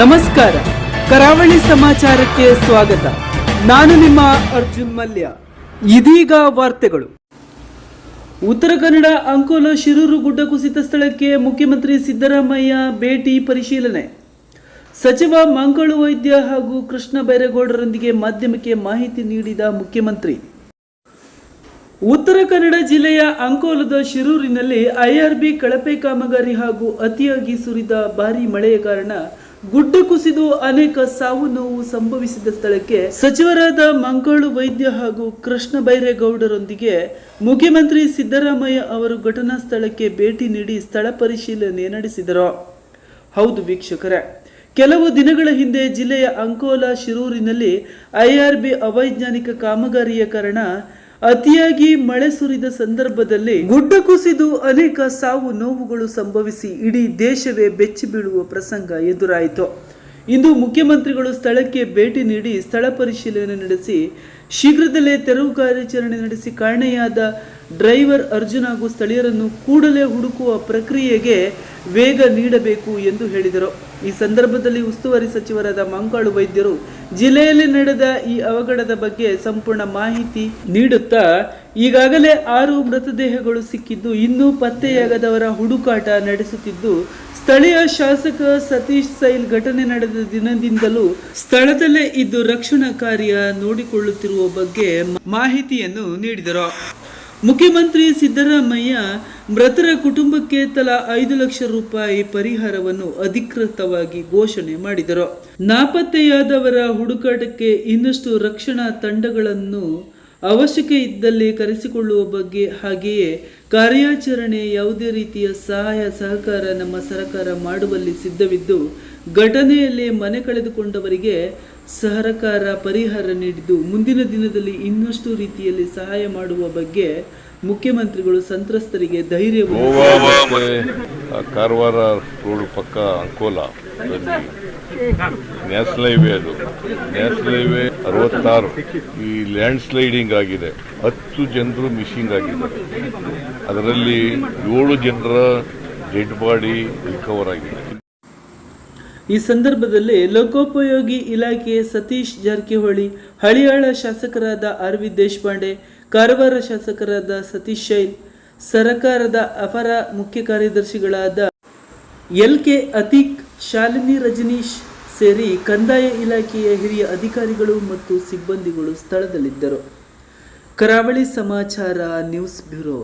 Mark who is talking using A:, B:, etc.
A: ನಮಸ್ಕಾರ. ಕರಾವಳಿ ಸಮಾಚಾರಕ್ಕೆ ಸ್ವಾಗತ. ನಾನು ನಿಮ್ಮ ಅರ್ಜುನ್ ಮಲ್ಯ. ಇದೀಗ ವಾರ್ತೆಗಳು. ಉತ್ತರ ಕನ್ನಡ ಅಂಕೋಲ ಶಿರೂರು ಗುಡ್ಡ ಕುಸಿತ ಸ್ಥಳಕ್ಕೆ ಮುಖ್ಯಮಂತ್ರಿ ಸಿದ್ದರಾಮಯ್ಯ ಭೇಟಿ ಪರಿಶೀಲನೆ. ಸಚಿವ ಮಂಗಳು ವೈದ್ಯ ಹಾಗೂ ಕೃಷ್ಣ ಬೈರೇಗೌಡರೊಂದಿಗೆ ಮಾಧ್ಯಮಕ್ಕೆ ಮಾಹಿತಿ ನೀಡಿದ ಮುಖ್ಯಮಂತ್ರಿ. ಉತ್ತರ ಕನ್ನಡ ಜಿಲ್ಲೆಯ ಅಂಕೋಲದ ಶಿರೂರಿನಲ್ಲಿ ಐಆರ್ಬಿ ಕಳಪೆ ಕಾಮಗಾರಿ ಹಾಗೂ ಅತಿಯಾಗಿ ಸುರಿದ ಭಾರೀ ಮಳೆಯ ಕಾರಣ ಗುಡ್ಡ ಕುಸಿದು ಅನೇಕ ಸಾವು ನೋವು ಸಂಭವಿಸಿದ ಸ್ಥಳಕ್ಕೆ ಸಚಿವರಾದ ಮಂಗಳು ವೈದ್ಯ ಹಾಗೂ ಕೃಷ್ಣ ಬೈರೇಗೌಡರೊಂದಿಗೆ ಮುಖ್ಯಮಂತ್ರಿ ಸಿದ್ದರಾಮಯ್ಯ ಅವರು ಘಟನಾ ಸ್ಥಳಕ್ಕೆ ಭೇಟಿ ನೀಡಿ ಸ್ಥಳ ಪರಿಶೀಲನೆ ನಡೆಸಿದರು. ಹೌದು ವೀಕ್ಷಕರೇ, ಕೆಲವು ದಿನಗಳ ಹಿಂದೆ ಜಿಲ್ಲೆಯ ಅಂಕೋಲಾ ಶಿರೂರಿನಲ್ಲಿ ಐಆರ್ಬಿ ಅವೈಜ್ಞಾನಿಕ ಕಾಮಗಾರಿಯ ಕಾರಣ ಅತಿಯಾಗಿ ಮಳೆ ಸುರಿದ ಸಂದರ್ಭದಲ್ಲಿ ಗುಡ್ಡ ಕುಸಿದು ಅನೇಕ ಸಾವು ನೋವುಗಳು ಸಂಭವಿಸಿ ಇಡೀ ದೇಶವೇ ಬೆಚ್ಚಿ ಬೀಳುವ ಪ್ರಸಂಗ ಎದುರಾಯಿತು. ಇಂದು ಮುಖ್ಯಮಂತ್ರಿಗಳು ಸ್ಥಳಕ್ಕೆ ಭೇಟಿ ನೀಡಿ ಸ್ಥಳ ಪರಿಶೀಲನೆ ನಡೆಸಿ ಶೀಘ್ರದಲ್ಲೇ ತೆರವು ಕಾರ್ಯಾಚರಣೆ ನಡೆಸಿ ಕಾಣೆಯಾದ ಡ್ರೈವರ್ ಅರ್ಜುನ್ ಹಾಗೂ ಸ್ಥಳೀಯರನ್ನು ಕೂಡಲೇ ಹುಡುಕುವ ಪ್ರಕ್ರಿಯೆಗೆ ವೇಗ ನೀಡಬೇಕು ಎಂದು ಹೇಳಿದರು. ಈ ಸಂದರ್ಭದಲ್ಲಿ ಉಸ್ತುವಾರಿ ಸಚಿವರಾದ ಮಂಕಾಳು ವೈದ್ಯರು ಜಿಲ್ಲೆಯಲ್ಲಿ ನಡೆದ ಈ ಅವಘಡದ ಬಗ್ಗೆ ಸಂಪೂರ್ಣ ಮಾಹಿತಿ ನೀಡುತ್ತಾ, ಈಗಾಗಲೇ ಆರು ಮೃತದೇಹಗಳು ಸಿಕ್ಕಿದ್ದು, ಇನ್ನೂ ಪತ್ತೆಯಾಗದವರ ಹುಡುಕಾಟ ನಡೆಸುತ್ತಿದ್ದು, ಸ್ಥಳೀಯ ಶಾಸಕ ಸತೀಶ್ ಸೈಲ್ ಘಟನೆ ನಡೆದ ದಿನದಿಂದಲೂ ಸ್ಥಳದಲ್ಲೇ ಇದ್ದು ರಕ್ಷಣಾ ಕಾರ್ಯ ನೋಡಿಕೊಳ್ಳುತ್ತಿರುವ ಬಗ್ಗೆ ಮಾಹಿತಿಯನ್ನು ನೀಡಿದರು. ಮುಖ್ಯಮಂತ್ರಿ ಸಿದ್ದರಾಮಯ್ಯ ಮೃತರ ಕುಟುಂಬಕ್ಕೆ ತಲಾ ಐದು ಲಕ್ಷ ರೂಪಾಯಿ ಪರಿಹಾರವನ್ನು ಅಧಿಕೃತವಾಗಿ ಘೋಷಣೆ ಮಾಡಿದರು. ನಾಪತ್ತೆಯಾದವರ ಹುಡುಕಾಟಕ್ಕೆ ಇನ್ನಷ್ಟು ರಕ್ಷಣಾ ತಂಡಗಳನ್ನು ಅವಶ್ಯಕ ಇದ್ದಲ್ಲಿ ಕರೆಸಿಕೊಳ್ಳುವ ಬಗ್ಗೆ ಹಾಗೆಯೇ ಕಾರ್ಯಾಚರಣೆ ಯಾವುದೇ ರೀತಿಯ ಸಹಾಯ, ಸಹಕಾರ ನಮ್ಮ ಸರ್ಕಾರ ಮಾಡುವಲ್ಲಿ ಸಿದ್ಧವಿದ್ದು, ಘಟನೆಯಲ್ಲಿ ಮನೆ ಕಳೆದುಕೊಂಡವರಿಗೆ ಸಹಕಾರ ಪರಿಹಾರ ನೀಡಿದ್ದು, ಮುಂದಿನ ದಿನದಲ್ಲಿ ಇನ್ನಷ್ಟು ರೀತಿಯಲ್ಲಿ ಸಹಾಯ ಮಾಡುವ ಬಗ್ಗೆ ಮುಖ್ಯಮಂತ್ರಿಗಳು ಸಂತ್ರಸ್ತರಿಗೆ
B: ಧೈರ್ಯ ಕಾರವಾರ ರೋಡ್ ಪಕ್ಕ ಅಂಕೋಲ ನ್ಯಾಷನಲ್ ಹೈವೇ ಅದು. ನ್ಯಾಷನಲ್ ಹೈವೇ ಅರವತ್ತಾರು. ಈ ಲ್ಯಾಂಡ್ ಸ್ಲೈಡಿಂಗ್ ಆಗಿದೆ. ಹತ್ತು ಜನರು ಮಿಸ್ಸಿಂಗ್ ಆಗಿದೆ ಅದರಲ್ಲಿ ಏಳು ಜನರ ಡೆಡ್ ಬಾಡಿ ರಿಕವರ್ ಆಗಿದೆ.
A: ಈ ಸಂದರ್ಭದಲ್ಲಿ ಲೋಕೋಪಯೋಗಿ ಇಲಾಖೆ ಸತೀಶ್ ಜಾರಕಿಹೊಳಿ ಹಳಿಯಾಳ ಶಾಸಕರಾದ ಆರ್ ವಿ ದೇಶಪಾಂಡೆ ಕಾರವಾರ ಶಾಸಕರಾದ ಸತೀಶ್ ಶೈನ್, ಸರಕಾರದ ಅಪರ ಮುಖ್ಯ ಕಾರ್ಯದರ್ಶಿಗಳಾದ ಎಲ್ ಕೆ ಅತೀಕ್, ಶಾಲಿನಿ ರಜನೀಶ್ ಸೇರಿ ಕಂದಾಯ ಇಲಾಖೆಯ ಹಿರಿಯ ಅಧಿಕಾರಿಗಳು ಮತ್ತು ಸಿಬ್ಬಂದಿಗಳು ಸ್ಥಳದಲ್ಲಿದ್ದರು. ಕರಾವಳಿ ಸಮಾಚಾರ ನ್ಯೂಸ್ ಬ್ಯೂರೋ.